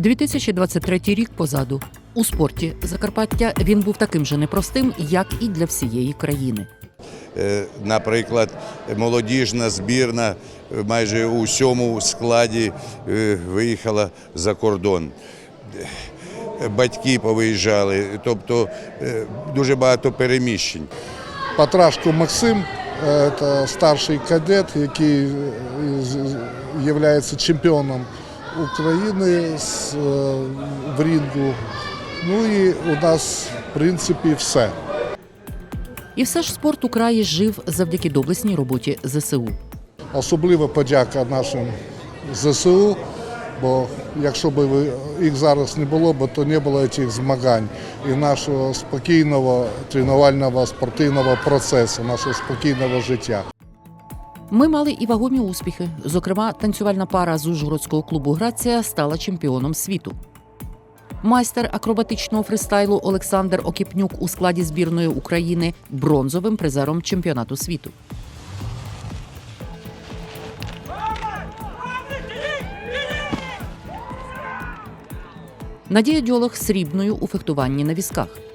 2023 рік позаду. У спорті Закарпаття він був таким же непростим, як і для всієї країни. Е, Наприклад, молодіжна збірна майже у всьому складі е, виїхала за кордон. Батьки повиїжджали, тобто е, дуже багато переміщень. Патрашко Максим це старший кадет, який є чемпіоном України з, е, в рінгу. Ну і у нас, в принципі, все. І все ж спорт у краї жив завдяки доблесній роботі ЗСУ. Особлива подяка нашим ЗСУ, бо якщо б їх зараз не було, б, то не було цих змагань і нашого спокійного тренувального спортивного процесу, нашого спокійного життя. Ми мали і вагомі успіхи. Зокрема, танцювальна пара з Ужгородського клубу Грація стала чемпіоном світу. Майстер акробатичного фристайлу Олександр Окіпнюк у складі збірної України бронзовим призером чемпіонату світу. Надія Дьолох срібною у фехтуванні на візках.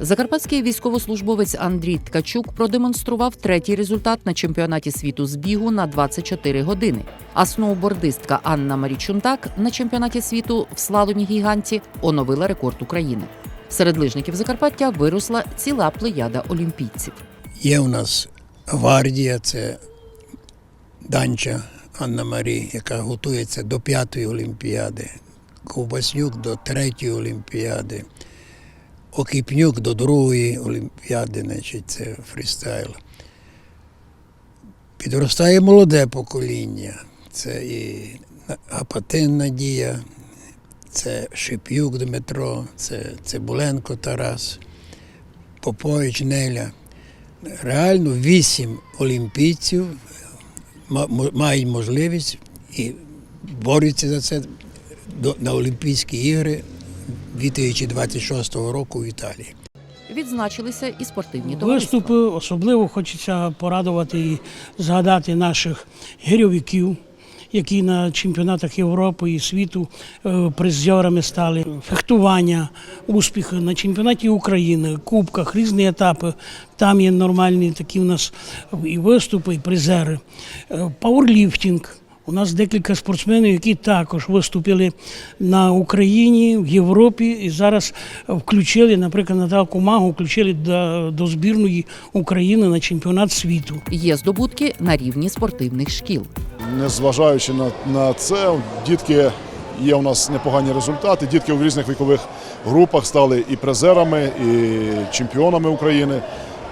Закарпатський військовослужбовець Андрій Ткачук продемонстрував третій результат на чемпіонаті світу з бігу на 24 години. А сноубордистка Анна Марічунтак на чемпіонаті світу в слаломі гіганті оновила рекорд України. Серед лижників Закарпаття виросла ціла плеяда олімпійців. Є у нас гвардія, це Данча Анна Марі, яка готується до п'ятої олімпіади, Ковбаснюк до третьої олімпіади, Окіпнюк до другої олімпіади, значить, це фрістайл. Підростає молоде покоління. Це і Гапатин Надія, це Шип'юк Дмитро, це Цибуленко Тарас, Попович Неля реально вісім олімпійців мають можливість і борються за це на Олімпійські ігри 2026 року в Італії. Відзначилися і спортивні товариства. Виступи особливо хочеться порадувати і згадати наших гірьовиків, які на чемпіонатах Європи і світу е, призерами стали. Фехтування, успіхи на чемпіонаті України, кубках, різні етапи. Там є нормальні такі у нас і виступи, і призери. Е, Пауерліфтинг. У нас декілька спортсменів, які також виступили на Україні, в Європі, і зараз включили, наприклад, Наталку Магу включили до, до збірної України на чемпіонат світу. Є здобутки на рівні спортивних шкіл. Незважаючи на, на це, дітки є у нас непогані результати. Дітки в різних вікових групах стали і призерами, і чемпіонами України.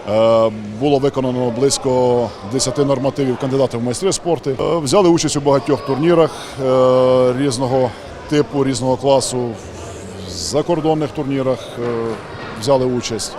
Е, Було виконано близько 10 нормативів кандидатів в майстри спорту. Е, Взяли участь у багатьох турнірах е, різного типу, різного класу, в закордонних турнірах взяли участь.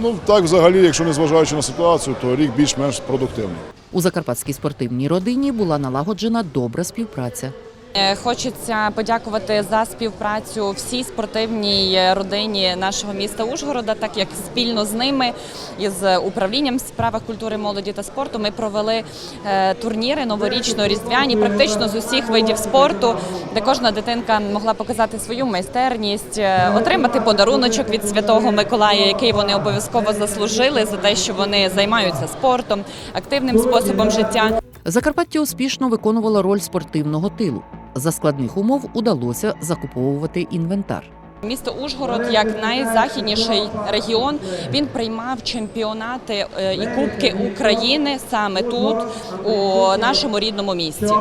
Ну так, взагалі, якщо не зважаючи на ситуацію, то рік більш-менш продуктивний. У закарпатській спортивній родині була налагоджена добра співпраця. Е, Хочеться подякувати за співпрацю всій спортивній е, родині нашого міста Ужгорода, так як спільно з ними із управлінням в справах культури, молоді та спорту ми провели е, турніри новорічно-різдвяні, практично з усіх видів спорту, де кожна дитинка могла показати свою майстерність, отримати подаруночок від Святого Миколая, який вони обов'язково заслужили за те, що вони займаються спортом, активним способом життя. Закарпаття успішно виконувало роль спортивного тилу. За складних умов удалося закуповувати інвентар. Місто Ужгород, як найзахідніший регіон, він приймав чемпіонати е, і кубки України саме тут, у нашому рідному місті.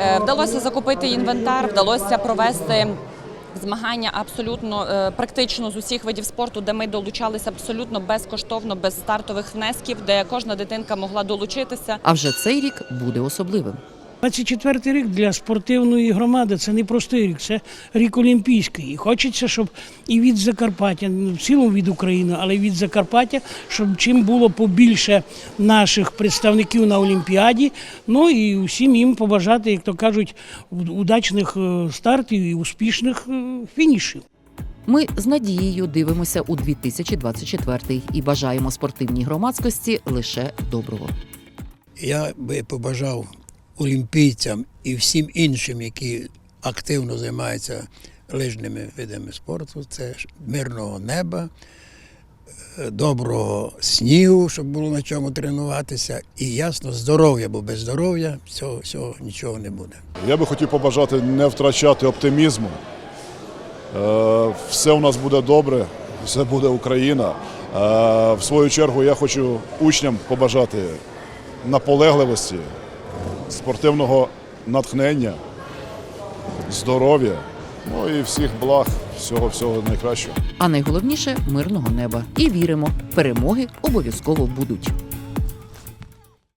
Е, Вдалося закупити інвентар, вдалося провести. Змагання абсолютно е, практично з усіх видів спорту, де ми долучалися абсолютно безкоштовно, без стартових внесків, де кожна дитинка могла долучитися. А вже цей рік буде особливим. 24 рік для спортивної громади це не простий рік, це рік олімпійський. І хочеться, щоб і від Закарпаття, ну, в цілому від України, але й від Закарпаття, щоб чим було побільше наших представників на Олімпіаді. Ну і усім їм побажати, як то кажуть, удачних е, стартів і успішних е, фінішів. Ми з надією дивимося у 2024 і бажаємо спортивній громадськості лише доброго. Я би побажав олімпійцям і всім іншим, які активно займаються лижними видами спорту. Це мирного неба, е, доброго снігу, щоб було на чому тренуватися, і ясно, здоров'я, бо без здоров'я всього, всього нічого не буде. Я би хотів побажати не втрачати оптимізму. Е, Все у нас буде добре, все буде Україна. Е, В свою чергу я хочу учням побажати наполегливості, спортивного натхнення, здоров'я, ну і всіх благ, всього всього найкращого. А найголовніше мирного неба. І віримо, перемоги обов'язково будуть.